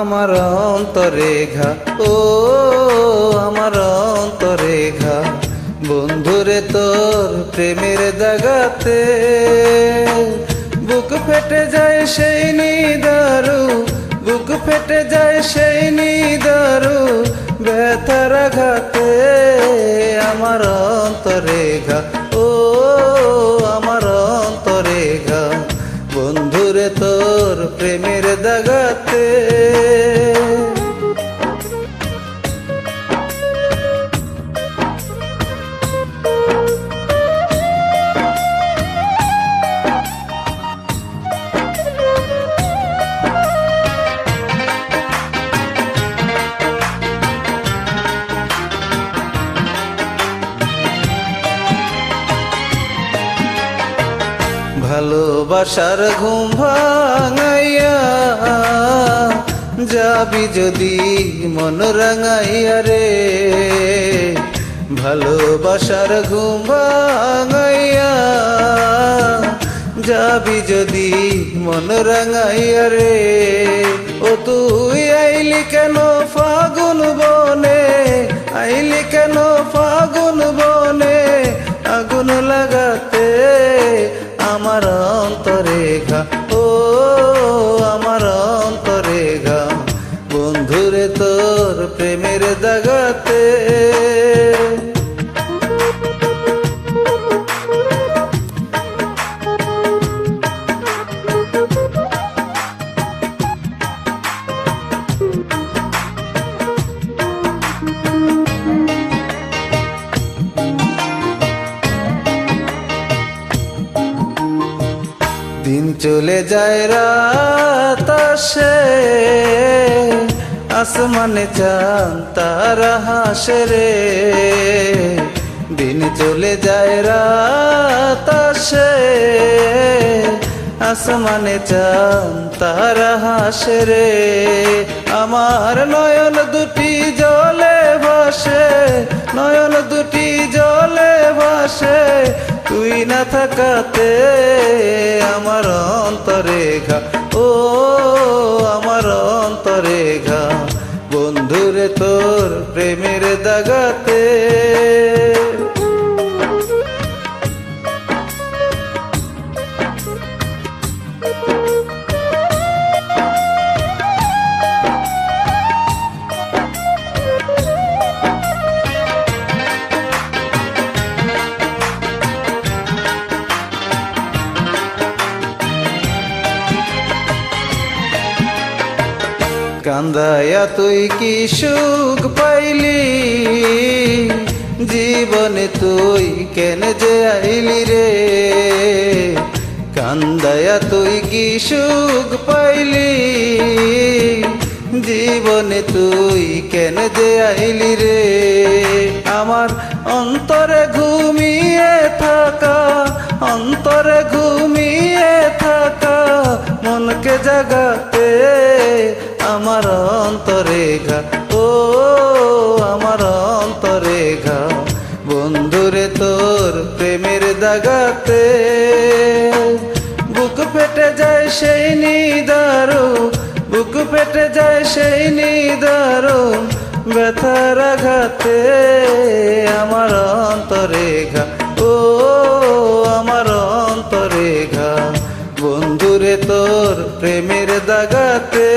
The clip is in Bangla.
অন্তরেঘা ও আমার অন্তরেঘা বন্ধুরে তোর প্রেমের দাগাতে বুক ফেটে যায় সেই নিদারু, বুক ফেটে যায় সেই নিদারু ব্যথার ঘাতে আমার অন্তরেঘা ও ভালোবাসার ঘুম ভাঙাইয়া যাবি যদি মন রাঙাইয়া রে। ভালোবাসার ঘুম ভাঙাইয়া যাবি যদি মন রাঙাইয়া রে। ও তুই আইলি কেন ফাগুন বনে? আইলি কেন ফাগুন বনে? আগুন লাগাতে অন্তরেখা ও আমার অন্তরে গাম বন্ধুরে তোর প্রেমের দাগাতে চলে যায় রাত আসে, আসমানে চাঁদ, তারা হাসে রে। দিন চলে যায় রাত আসে, আসমানে চাঁদ, তারা হাসে রে। আমার নয়ন দুটি জলে ভাসে নয়ন দুটি জলে না থাকাতে আমার অন্তরে ঘা। ও আমার অন্তরে ঘা। বন্ধুরে তোর প্রেমের দাগাতে কান্দায়া তুই কি সুখ পাইলি? জীবনে তুই কেন যে আইলি রে? কান্দায়া তুই কি সুখ পাইলি? জীবনে তুই কেন যে আইলি রে? আমার অন্তরে ঘুমিয়ে থাকা, অন্তরে ঘুমিয়ে থাকা মনকে জাগাতে আমার অন্তরে অন্তরেখা, ও, আমার অন্তরে অন্তরেখা। বন্ধুরে তোর প্রেমের দাগাতে বুক ফেটে যায় সেই নিদারু, বুক ফেটে যায় সেই নিদারু ব্যথার আঘাতে আমার অন্তরে অন্তরেখা, ও, আমার অন্তরে অন্তরেখা। বন্ধুরে তোর প্রেমের দাগাতে।